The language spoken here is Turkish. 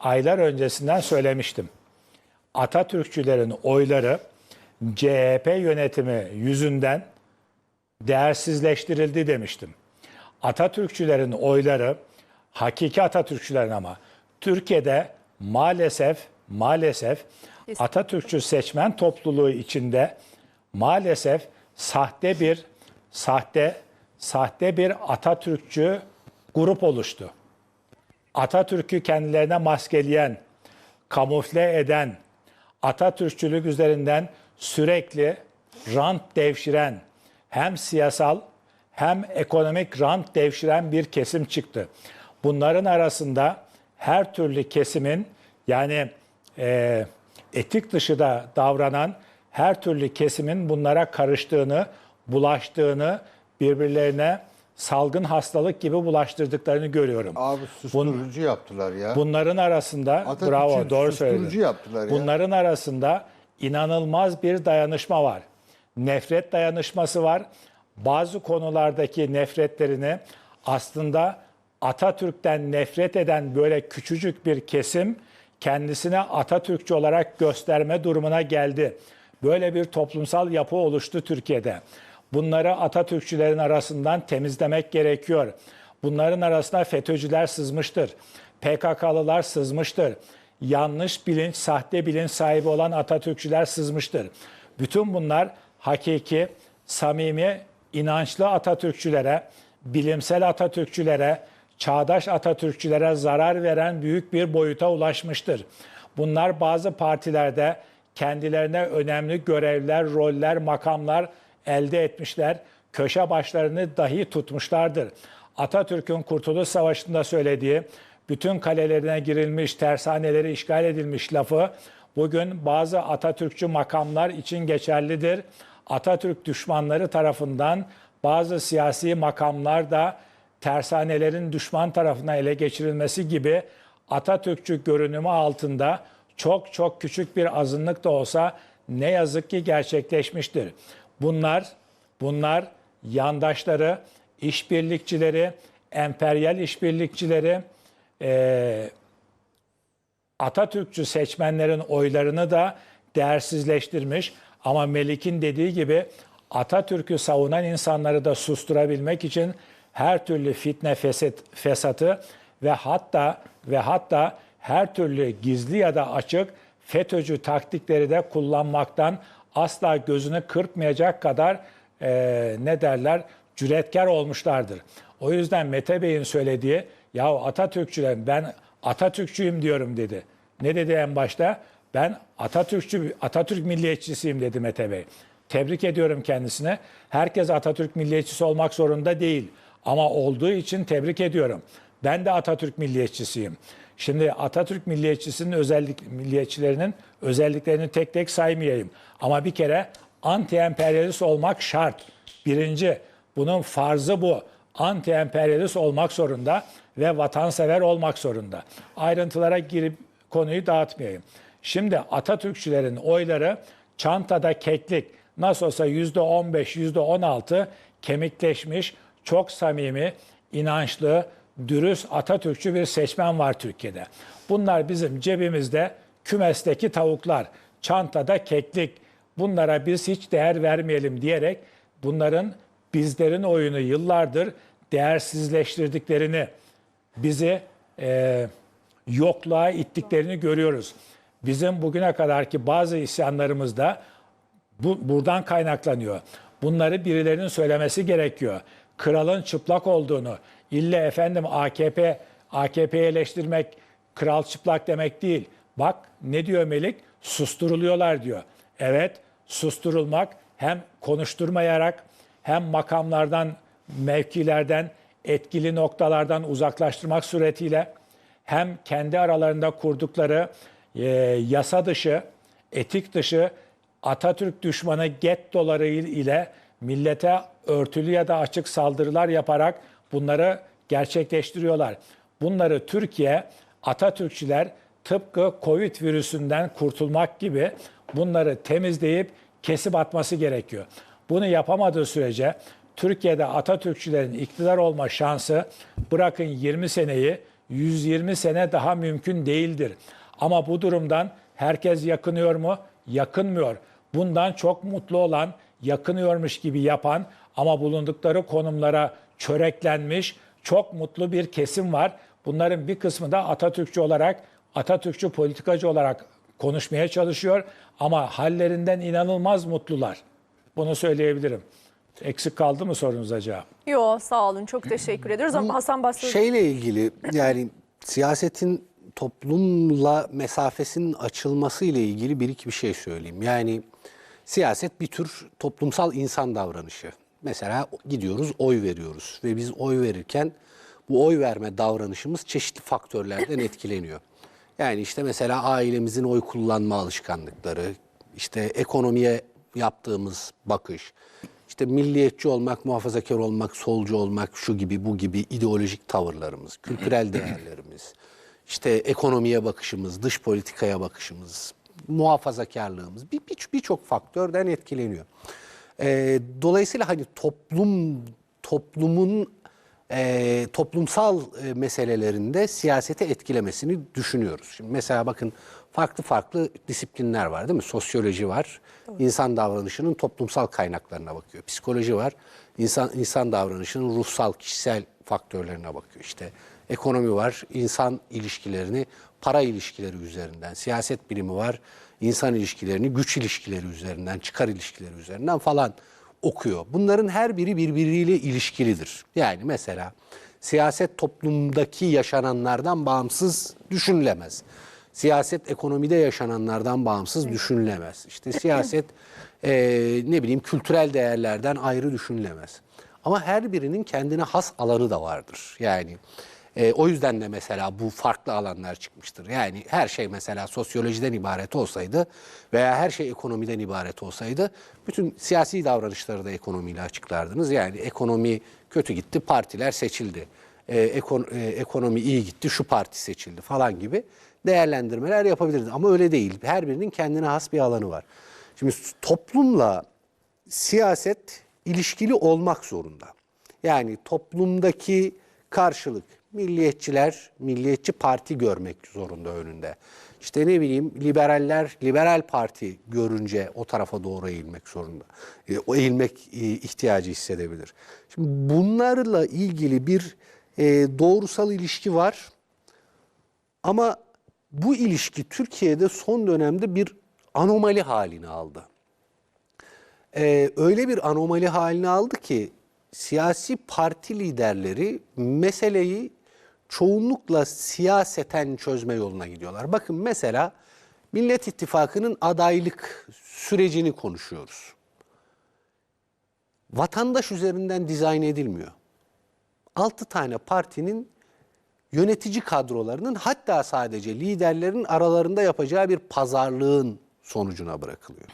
aylar öncesinden söylemiştim. Atatürkçülerin oyları CHP yönetimi yüzünden değersizleştirildi demiştim. Atatürkçülerin oyları hakiki Atatürkçülerin ama Türkiye'de maalesef maalesef Atatürkçü seçmen topluluğu içinde maalesef sahte bir sahte sahte bir Atatürkçü grup oluştu. Atatürk'ü kendilerine maskeleyen, kamufle eden, Atatürkçülük üzerinden sürekli rant devşiren, hem siyasal hem ekonomik rant devşiren bir kesim çıktı. Bunların arasında her türlü kesimin yani e, etik dışı da davranan her türlü kesimin bunlara karıştığını, bulaştığını, birbirlerine salgın hastalık gibi bulaştırdıklarını görüyorum. Abi susturucu yaptılar ya. Bunların arasında Atatürk'ün bravo doğru söyledin. yaptılar ya. Bunların arasında inanılmaz bir dayanışma var. Nefret dayanışması var. Bazı konulardaki nefretlerini aslında Atatürk'ten nefret eden böyle küçücük bir kesim kendisine Atatürkçü olarak gösterme durumuna geldi. Böyle bir toplumsal yapı oluştu Türkiye'de. Bunları Atatürkçülerin arasından temizlemek gerekiyor. Bunların arasına FETÖ'cüler sızmıştır. PKK'lılar sızmıştır. Yanlış bilinç, sahte bilinç sahibi olan Atatürkçüler sızmıştır. Bütün bunlar hakiki, samimi, inançlı Atatürkçülere, bilimsel Atatürkçülere, çağdaş Atatürkçülere zarar veren büyük bir boyuta ulaşmıştır. Bunlar bazı partilerde kendilerine önemli görevler, roller, makamlar elde etmişler. Köşe başlarını dahi tutmuşlardır. Atatürk'ün Kurtuluş Savaşı'nda söylediği bütün kalelerine girilmiş, tersaneleri işgal edilmiş lafı bugün bazı Atatürkçü makamlar için geçerlidir. Atatürk düşmanları tarafından bazı siyasi makamlar da tersanelerin düşman tarafına ele geçirilmesi gibi Atatürkçü görünümü altında çok çok küçük bir azınlık da olsa ne yazık ki gerçekleşmiştir. Bunlar bunlar yandaşları, işbirlikçileri, emperyal işbirlikçileri, eee Atatürkçü seçmenlerin oylarını da değersizleştirmiş. Ama Melik'in dediği gibi Atatürk'ü savunan insanları da susturabilmek için her türlü fitne fesat, fesatı ve hatta ve hatta her türlü gizli ya da açık FETÖ'cü taktikleri de kullanmaktan asla gözünü kırpmayacak kadar eee, ne derler cüretkar olmuşlardır. O yüzden Mete Bey'in söylediği ya Atatürkçüler ben Atatürkçüyüm diyorum dedi. Ne dedi en başta? Ben Atatürkçü Atatürk milliyetçisiyim dedi Mete Bey. Tebrik ediyorum kendisine. Herkes Atatürk milliyetçisi olmak zorunda değil. Ama olduğu için tebrik ediyorum. Ben de Atatürk milliyetçisiyim. Şimdi Atatürk milliyetçisinin özellik milliyetçilerinin özelliklerini tek tek saymayayım. Ama bir kere anti-emperyalist olmak şart. Birinci, bunun farzı bu. Anti-emperyalist olmak zorunda ve vatansever olmak zorunda. Ayrıntılara girip konuyu dağıtmayayım. Şimdi Atatürkçülerin oyları çantada keklik nasıl olsa %15, %16 kemikleşmiş, çok samimi, inançlı, dürüst Atatürkçü bir seçmen var Türkiye'de. Bunlar bizim cebimizde kümesteki tavuklar, çantada keklik. Bunlara biz hiç değer vermeyelim diyerek bunların bizlerin oyunu yıllardır değersizleştirdiklerini, bizi e, yokluğa ittiklerini görüyoruz. Bizim bugüne kadarki bazı isyanlarımız da bu, buradan kaynaklanıyor. Bunları birilerinin söylemesi gerekiyor. Kralın çıplak olduğunu, ille efendim AKP AKP'yi eleştirmek kral çıplak demek değil. Bak ne diyor Melik? Susturuluyorlar diyor. Evet, susturulmak hem konuşturmayarak hem makamlardan, mevkilerden, etkili noktalardan uzaklaştırmak suretiyle hem kendi aralarında kurdukları e, yasa dışı, etik dışı Atatürk düşmanı gettoları ile millete örtülü ya da açık saldırılar yaparak bunları gerçekleştiriyorlar. Bunları Türkiye Atatürkçüler tıpkı Covid virüsünden kurtulmak gibi bunları temizleyip kesip atması gerekiyor. Bunu yapamadığı sürece Türkiye'de Atatürkçülerin iktidar olma şansı bırakın 20 seneyi 120 sene daha mümkün değildir. Ama bu durumdan herkes yakınıyor mu? Yakınmıyor. Bundan çok mutlu olan, yakınıyormuş gibi yapan ama bulundukları konumlara çöreklenmiş çok mutlu bir kesim var. Bunların bir kısmı da Atatürkçü olarak, Atatürkçü politikacı olarak konuşmaya çalışıyor ama hallerinden inanılmaz mutlular. Bunu söyleyebilirim. Eksik kaldı mı sorunuza cevap? Yo sağ olun çok teşekkür ediyoruz ama Hasan Basri Şeyle ilgili yani siyasetin toplumla mesafesinin açılması ile ilgili bir iki bir şey söyleyeyim. Yani siyaset bir tür toplumsal insan davranışı. Mesela gidiyoruz oy veriyoruz ve biz oy verirken bu oy verme davranışımız çeşitli faktörlerden etkileniyor. Yani işte mesela ailemizin oy kullanma alışkanlıkları, işte ekonomiye yaptığımız bakış, işte milliyetçi olmak, muhafazakar olmak, solcu olmak, şu gibi bu gibi ideolojik tavırlarımız, kültürel değerlerimiz, işte ekonomiye bakışımız, dış politikaya bakışımız, muhafazakarlığımız bir birçok birçok faktörden etkileniyor. Ee, dolayısıyla hani toplum toplumun e, toplumsal e, meselelerinde siyasete etkilemesini düşünüyoruz. Şimdi mesela bakın farklı farklı disiplinler var değil mi? Sosyoloji var, insan davranışının toplumsal kaynaklarına bakıyor. Psikoloji var, insan insan davranışının ruhsal, kişisel faktörlerine bakıyor. İşte ekonomi var, insan ilişkilerini para ilişkileri üzerinden, siyaset bilimi var, insan ilişkilerini güç ilişkileri üzerinden, çıkar ilişkileri üzerinden falan okuyor. Bunların her biri birbiriyle ilişkilidir. Yani mesela siyaset toplumdaki yaşananlardan bağımsız düşünülemez. Siyaset ekonomide yaşananlardan bağımsız düşünülemez. İşte siyaset eee, ne bileyim kültürel değerlerden ayrı düşünülemez. Ama her birinin kendine has alanı da vardır. Yani e, o yüzden de mesela bu farklı alanlar çıkmıştır. Yani her şey mesela sosyolojiden ibaret olsaydı veya her şey ekonomiden ibaret olsaydı bütün siyasi davranışları da ekonomiyle açıklardınız. Yani ekonomi kötü gitti, partiler seçildi. E, ekon- e, ekonomi iyi gitti, şu parti seçildi falan gibi değerlendirmeler yapabiliriz. Ama öyle değil. Her birinin kendine has bir alanı var. Şimdi toplumla siyaset ilişkili olmak zorunda. Yani toplumdaki karşılık milliyetçiler milliyetçi parti görmek zorunda önünde. İşte ne bileyim liberaller liberal parti görünce o tarafa doğru eğilmek zorunda. E, o eğilmek e, ihtiyacı hissedebilir. Şimdi bunlarla ilgili bir e, doğrusal ilişki var. Ama bu ilişki Türkiye'de son dönemde bir anomali halini aldı. Ee, öyle bir anomali halini aldı ki siyasi parti liderleri meseleyi çoğunlukla siyaseten çözme yoluna gidiyorlar. Bakın mesela Millet İttifakı'nın adaylık sürecini konuşuyoruz. Vatandaş üzerinden dizayn edilmiyor. 6 tane partinin yönetici kadrolarının hatta sadece liderlerin aralarında yapacağı bir pazarlığın sonucuna bırakılıyor.